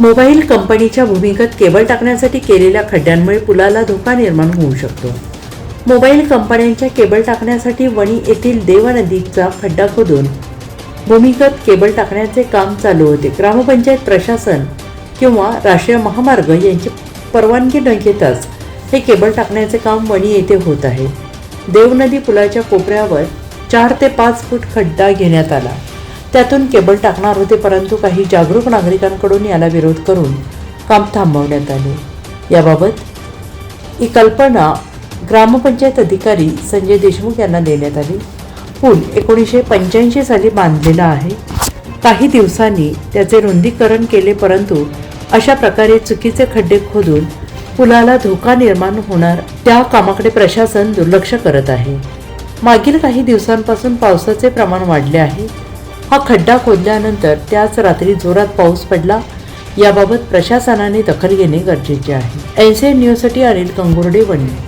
Mobile कंपनीच्या भूमिगत cable टाकण्यासाठी केलेल्या खड्ड्यांमुळे पुलाला धोका निर्माण होऊ शकतो. मोबाईल कंपन्यांच्या केबल टाकण्यासाठी वणी येथील देव नदीचा खड्डा खोदून भूमिगत केबल टाकण्याचे काम चालू होते. ग्रामपंचायत प्रशासन किंवा राष्ट्रीय महामार्ग यांची परवानगी न घेताच हे केबल टाकण्याचे काम वणी येथे होत आहे. देवनदी पुलाच्या कोपऱ्यावर चार ते पाच फूट खड्डा घेण्यात आला. त्यातून केबल टाकणार होते परंतु काही जागरूक नागरिकांकडून याला विरोध करून काम थांबवण्यात आले. याबाबत ही कल्पना ग्रामपंचायत अधिकारी संजय देशमुख यांना देण्यात आली. पूल एकोणीसशे पंच्याऐंशी साली बांधलेला आहे. काही दिवसांनी त्याचे रुंदीकरण केले परंतु अशा प्रकारे चुकीचे खड्डे खोदून पुलाला धोका निर्माण होणार त्या कामाकडे प्रशासन दुर्लक्ष करत आहे. मागील काही दिवसांपासून पावसाचे प्रमाण वाढले आहे. हा खड्डा खोदल्यानंतर त्याच रात्री जोरात पाऊस पडला. याबाबत प्रशासनाने दखल घेणे गरजेचे आहे. एनसीएन न्यूजसाठी अनिल कंगुर्डे वणी.